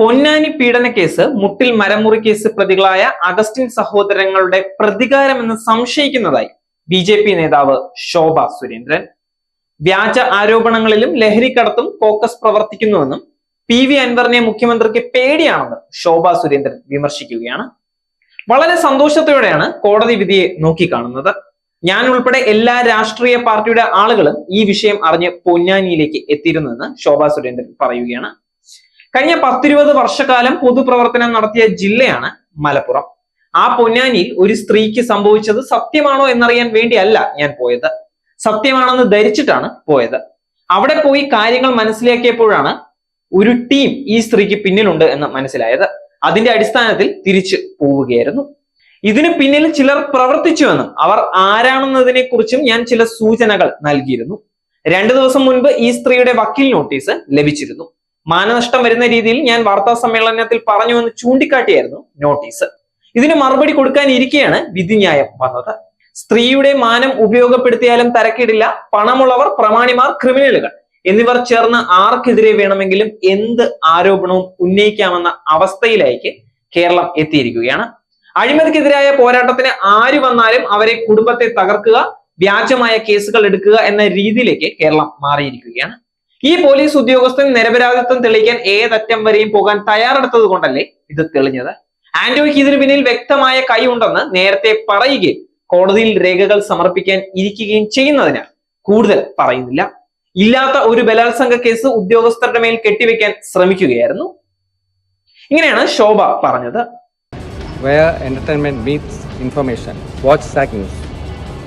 പൊന്നാനി പീഡന കേസ് മുട്ടിൽ മരമുറി കേസ് പ്രതികളായ അഗസ്റ്റിൻ സഹോദരങ്ങളുടെ പ്രതികാരമെന്ന് സംശയിക്കുന്നതായി ബി ജെ പി നേതാവ് ശോഭ സുരേന്ദ്രൻ. വ്യാജ ആരോപണങ്ങളിലും ലഹരിക്കടത്തും കോക്കസ് പ്രവർത്തിക്കുന്നുവെന്നും പി വി അൻവറിനെ മുഖ്യമന്ത്രിക്ക് പേടിയാണെന്ന് ശോഭ സുരേന്ദ്രൻ വിമർശിക്കുകയാണ്. വളരെ സന്തോഷത്തോടെയാണ് കോടതി വിധിയെ നോക്കിക്കാണുന്നത്. ഞാൻ ഉൾപ്പെടെ എല്ലാ രാഷ്ട്രീയ പാർട്ടിയുടെ ആളുകളും ഈ വിഷയം അറിഞ്ഞ് പൊന്നാനിയിലേക്ക് എത്തിയിരുന്നുവെന്ന് ശോഭ സുരേന്ദ്രൻ പറയുകയാണ്. കഴിഞ്ഞ പത്തിരുപത് വർഷക്കാലം പൊതുപ്രവർത്തനം നടത്തിയ ജില്ലയാണ് മലപ്പുറം. ആ പൊന്നാനിയിൽ ഒരു സ്ത്രീക്ക് സംഭവിച്ചത് സത്യമാണോ എന്നറിയാൻ വേണ്ടിയല്ല ഞാൻ പോയത്. സത്യമാണെന്ന് ധരിച്ചിട്ടാണ് പോയത്. അവിടെ പോയി കാര്യങ്ങൾ മനസ്സിലാക്കിയപ്പോഴാണ് ഒരു ടീം ഈ സ്ത്രീക്ക് പിന്നിലുണ്ട് എന്ന് മനസ്സിലായത്. അതിന്റെ അടിസ്ഥാനത്തിൽ തിരിച്ചു പോവുകയായിരുന്നു. ഇതിന് പിന്നിൽ ചിലർ പ്രവർത്തിച്ചുവെന്നും അവർ ആരാണെന്നതിനെ കുറിച്ചും ഞാൻ ചില സൂചനകൾ നൽകിയിരുന്നു. രണ്ടു ദിവസം മുൻപ് ഈ സ്ത്രീയുടെ വക്കീൽ നോട്ടീസ് ലഭിച്ചിരുന്നു. മാനനഷ്ടം വരുന്ന രീതിയിൽ ഞാൻ വാർത്താ സമ്മേളനത്തിൽ പറഞ്ഞു എന്ന് ചൂണ്ടിക്കാട്ടിയായിരുന്നു നോട്ടീസ്. ഇതിന് മറുപടി കൊടുക്കാനിരിക്കെയാണ് വിധിന്യായം വന്നത്. സ്ത്രീയുടെ മാനം ഉപയോഗപ്പെടുത്തിയാലും തരക്കിടില്ല. പണമുള്ളവർ പ്രമാണിമാർ ക്രിമിനലുകൾ എന്നിവർ ചേർന്ന് ആർക്കെതിരെ വേണമെങ്കിലും എന്ത് ആരോപണവും ഉന്നയിക്കാമെന്ന അവസ്ഥയിലേക്ക് കേരളം എത്തിയിരിക്കുകയാണ്. അഴിമതിക്കെതിരായ പോരാട്ടത്തിന് ആര് വന്നാലും അവരെ കുടുംബത്തെ തകർക്കുക വ്യാജമായ കേസുകൾ എടുക്കുക എന്ന രീതിയിലേക്ക് കേരളം മാറിയിരിക്കുകയാണ്. ഈ പോലീസ് ഉദ്യോഗസ്ഥൻ നിരപരാധിത്വം തെളിയിക്കാൻ ഏതറ്റം വരെയും പോകാൻ തയ്യാറെടുത്തത് കൊണ്ടല്ലേ ഇത് തെളിഞ്ഞത് ആന്റോയ്ക്ക് ഇതിന് പിന്നിൽ വ്യക്തമായ കൈ ഉണ്ടെന്ന് നേരത്തെ പറയുകയും കോടതിയിൽ രേഖകൾ സമർപ്പിക്കാൻ ഇരിക്കുകയും ചെയ്യുന്നതിനാൽ കൂടുതൽ പറയുന്നില്ല ഇല്ലാത്ത ഒരു ബലാത്സംഗ കേസ് ഉദ്യോഗസ്ഥരുടെ മേൽ കെട്ടിവെക്കാൻ ശ്രമിക്കുകയായിരുന്നു ഇങ്ങനെയാണ് ശോഭ പറഞ്ഞത് where entertainment meets information. Watch SAC.